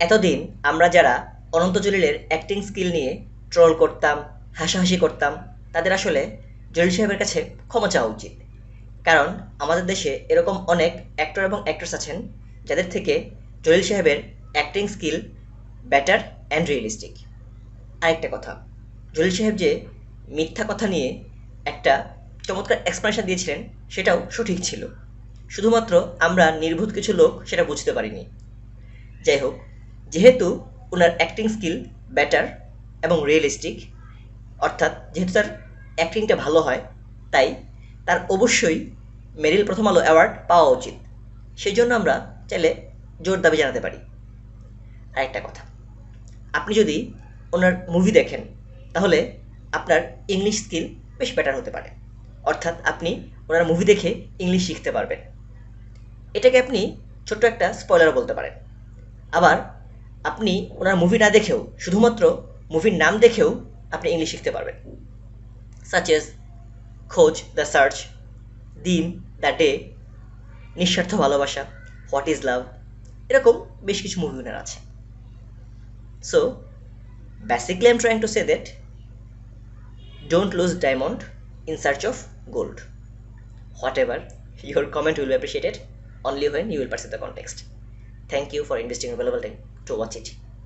এতদিন আমরা যারা অনন্ত জলিলের অ্যাক্টিং স্কিল নিয়ে ট্রোল করতাম, হাসাহাসি করতাম, তাদের আসলে জলিল সাহেবের কাছে ক্ষমা চাওয়া উচিত। কারণ আমাদের দেশে এরকম অনেক অ্যাক্টর এবং অ্যাক্ট্রেস আছেন, যাদের থেকে জলিল সাহেবের acting skill better and realistic আরেকটা কথা, জলিল সাহেব যে মিথ্যা কথা নিয়ে একটা চমৎকার এক্সপ্লেনেশন দিয়েছিলেন, সেটাও সঠিক ছিল। শুধুমাত্র আমরা নির্ভূত কিছু লোক সেটা বুঝতে পারিনি। যাই হোক যেহেতু ওনার অ্যাক্টিং স্কিল বেটার এবং রিয়েলিস্টিক অর্থাৎ যেহেতু তার অ্যাক্টিংটা ভালো হয়, তাই তার অবশ্যই মেরিল প্রথম আলো অ্যাওয়ার্ড পাওয়া উচিত। সেই জন্য আমরা চাইলে জোর দাবি জানাতে পারি। আরেকটা কথা, আপনি যদি ওনার মুভি দেখেন, তাহলে আপনার ইংলিশ স্কিল বেশ বেটার হতে পারে। অর্থাৎ আপনি ওনার মুভি দেখে ইংলিশ শিখতে পারবেন। এটাকে আপনি ছোট্ট একটা স্পয়লারও বলতে পারেন। আবার আপনি ওনার মুভি না দেখেও, শুধুমাত্র মুভির নাম দেখেও আপনি ইংলিশ শিখতে পারবেন। সাচ সাচেস খোঁজ দ্য সার্চ দিন দ্য ডে নিঃস্বার্থ ভালোবাসা হোয়াট ইজ লাভ এরকম বেশ কিছু মুভি ওনার আছে। So basically I'm trying to say that don't lose diamond in search of gold whatever your comment will be appreciated only when you will perceive the context thank you for investing available time to watch it